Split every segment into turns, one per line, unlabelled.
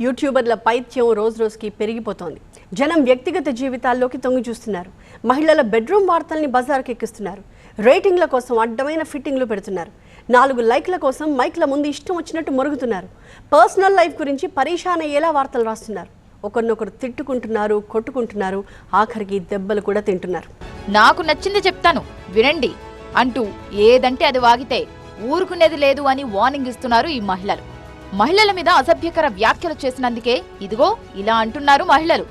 యూట్యూబర్ల పైత్యం రోజు రోజుకి పెరిగిపోతోంది. జనం వ్యక్తిగత జీవితాల్లోకి తొంగి చూస్తున్నారు. మహిళల బెడ్రూమ్ వార్తల్ని బజారుకి ఎక్కిస్తున్నారు. రేటింగ్ల కోసం అడ్డమైన ఫిట్టింగ్లు పెడుతున్నారు. నాలుగు లైక్ల కోసం మైక్ల ముందు ఇష్టం వచ్చినట్టు మొరుగుతున్నారు. పర్సనల్ లైఫ్ గురించి పరీక్షాన్ అయ్యేలా వార్తలు రాస్తున్నారు. ఒకరినొకరు తిట్టుకుంటున్నారు కొట్టుకుంటున్నారు. ఆఖరికి దెబ్బలు కూడా తింటున్నారు.
నాకు నచ్చింది చెప్తాను. వినండి. అంటూ ఏదంటే అది వాగితే ఊరుకునేది లేదు అని వార్నింగ్ ఇస్తున్నారు ఈ మహిళలు. మహిళల మీద అసభ్యకర వ్యాఖ్యలు చేసినందుకే ఇదిగో ఇలా అంటున్నారు మహిళలు.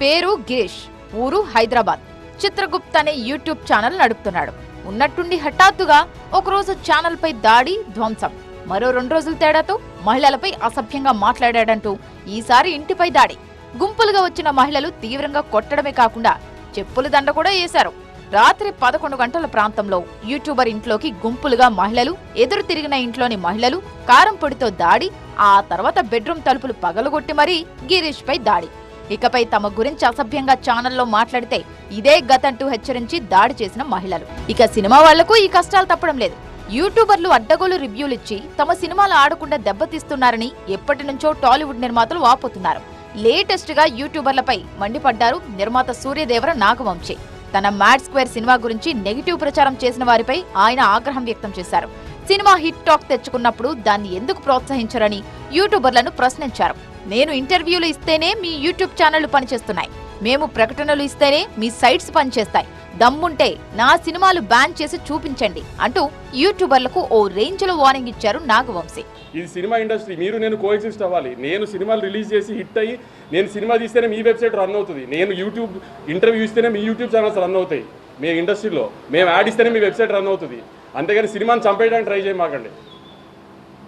పేరు గిరీష్ ఊరు హైదరాబాద్. చిత్రగుప్త్ అనే యూట్యూబ్ ఛానల్ నడుపుతున్నాడు. ఉన్నట్టుండి హఠాత్తుగా ఒకరోజు ఛానల్ పై దాడి ధ్వంసం. మరో రెండు రోజుల తేడాతో మహిళలపై అసభ్యంగా మాట్లాడాడంటూ ఈసారి ఇంటిపై దాడి. గుంపులుగా వచ్చిన మహిళలు తీవ్రంగా కొట్టడమే కాకుండా చెప్పుల దండ కూడా వేశారు. రాత్రి పదకొండు గంటల ప్రాంతంలో యూట్యూబర్ ఇంట్లోకి గుంపులుగా మహిళలు ఎదురు తిరిగిన ఇంట్లోని మహిళలు కారం పొడితో దాడి ఆ తర్వాత బెడ్రూమ్ తలుపులు పగలగొట్టి మరీ గిరీష్ పై దాడి. ఇకపై తమ గురించి అసభ్యంగా ఛానల్లో మాట్లాడితే ఇదే గతంటూ హెచ్చరించి దాడి చేసిన మహిళలు. ఇక సినిమా వాళ్ళకు ఈ కష్టాలు తప్పడం లేదు. యూట్యూబర్లు అడ్డగోలు రివ్యూలిచ్చి తమ సినిమాలు ఆడకుండా దెబ్బతీస్తున్నారని ఎప్పటి నుంచో టాలీవుడ్ నిర్మాతలు వాపోతున్నారు. లేటెస్ట్గా యూట్యూబర్లపై మండిపడ్డారు నిర్మాత సూర్యదేవర నాగవంశీ. తన మ్యాడ్ స్క్వేర్ సినిమా గురించి నెగిటివ్ ప్రచారం చేసిన వారిపై ఆయన ఆగ్రహం వ్యక్తం చేశారు. సినిమా హిట్ టాక్ తెచ్చుకున్నప్పుడు దాన్ని ఎందుకు ప్రోత్సహించరని యూట్యూబర్లను ప్రశ్నించారు. నేను ఇంటర్వ్యూలు ఇస్తేనే మీ యూట్యూబ్ ఛానళ్ళు పనిచేస్తున్నాయి. మేము ప్రకటనలు ఇస్తేనే మీ సైట్స్ పనిచేస్తాయి. దమ్ముంటే నా సినిమాలు బ్యాన్ చేసి చూపించండి అంటూ యూట్యూబర్లకు ఓ రేంజ్లో వార్నింగ్ ఇచ్చారు నాగవంశీ.
ఇది సినిమా ఇండస్ట్రీ మీరు నేను కోఎగ్జిస్ట్ అవ్వాలి. నేను సినిమాలు రిలీజ్ చేసి హిట్ అయ్యి నేను సినిమా తీస్తేనే మీ వెబ్సైట్ రన్ అవుతుంది. నేను యూట్యూబ్ ఇంటర్వ్యూ ఇస్తేనే మీ యూట్యూబ్ ఛానల్స్ రన్ అవుతాయి. మీ ఇండస్ట్రీలో. మేము యాడ్ ఇస్తేనే మీ వెబ్సైట్ రన్ అవుతుంది. అంతేగాని సినిమాని చంపేయడానికి ట్రై చేయమాకండి.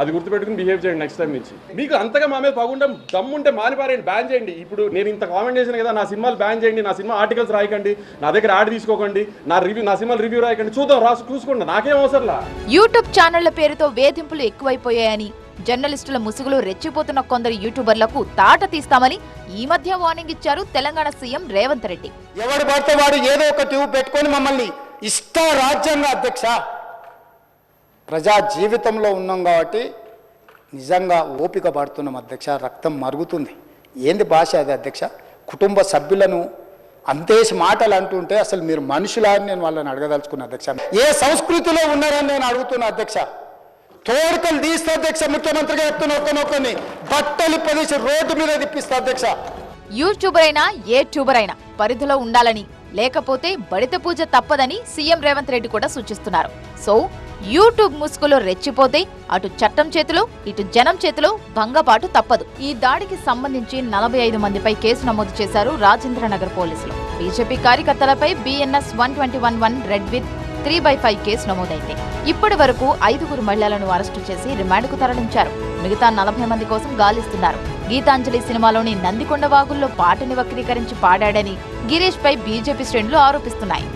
అది గుర్తుపెట్టుకుని బిహేవ్ చేయండి నెక్స్ట్ టైం నుంచి. మీకు అంతగా మా మీద పగుంటే దమ్ముంటే మానిపారేయండి బ్యాన్ చేయండి. ఇప్పుడు నేను ఇంత కామెంట్ చేశాను కదా నా సినిమాలు బ్యాన్ చేయండి నా సినిమా ఆర్టికల్స్ రాయకండి నా దగ్గర యాడ్ తీసుకోకండి నా రివ్యూ నా సినిమాలు రివ్యూ రాయకండి చూద్దాం రాసు చూసుకోండి నాకేం అవసరంలా
యూట్యూబ్ ఛానళ్ళ పేరుతో వేధింపులు ఎక్కువైపోయాయని జర్నలిస్టుల ముసుగులో రెచ్చిపోతున్న కొందరు యూట్యూబర్లకు తాట తీస్తామని ఈ మధ్య వార్నింగ్ ఇచ్చారు తెలంగాణ సీఎం రేవంత్ రెడ్డి.
ఎవడు పడితే వాడు ఏదో ఒక ట్యూబ్ పెట్టుకొని మమ్మల్ని ఇష్ట రాజ్యాంగ అధ్యక్ష ప్రజా జీవితంలో ఉన్నాం కాబట్టి నిజంగా ఓపిక పడుతున్నాం అధ్యక్ష రక్తం మరుగుతుంది. ఏంది భాష అది అధ్యక్ష? కుటుంబ సభ్యులను అంతేసి మాటలు అంటుంటే అసలు మీరు మనుషులా అని నేను వాళ్ళని అడగదలుచుకున్న అధ్యక్ష. ఏ సంస్కృతిలో ఉన్నారని నేను అడుగుతున్నా అధ్యక్ష? తోడుకలు తీస్తే అధ్యక్ష ముఖ్యమంత్రిగా చెప్తున్న ఒక్కనొక్కని బట్టలు పదిసి రోడ్డు మీద తిప్పిస్తా అధ్యక్ష.
యూట్యూబర్ అయినా ఏ ట్యూబర్ అయినా పరిధిలో ఉండాలని లేకపోతే బడిత పూజ తప్పదని సీఎం రేవంత్ రెడ్డి కూడా సూచిస్తున్నారు. సో యూట్యూబ్ ముసుగులో రెచ్చిపోతే అటు చట్టం చేతిలో ఇటు జనం చేతిలో భంగపాటు తప్పదు. ఈ దాడికి సంబంధించి నలభై ఐదు మందిపై కేసు నమోదు చేశారు రాజేంద్రనగర్ పోలీసులు. BJP కార్యకర్తలపై BNS one twenty one one read with three by five case నమోదైంది. ఇప్పటి వరకు ఐదుగురు మహిళలను అరెస్టు చేసి రిమాండ్కు తరలించారు. మిగతా నలభై మంది కోసం గాలిస్తున్నారు. గీతాంజలి సినిమాలోని నందికొండ వాగుల్లో పాటని వక్రీకరించి పాడాడని గిరీష్ పై బీజేపీ శ్రేణులు ఆరోపిస్తున్నాయి.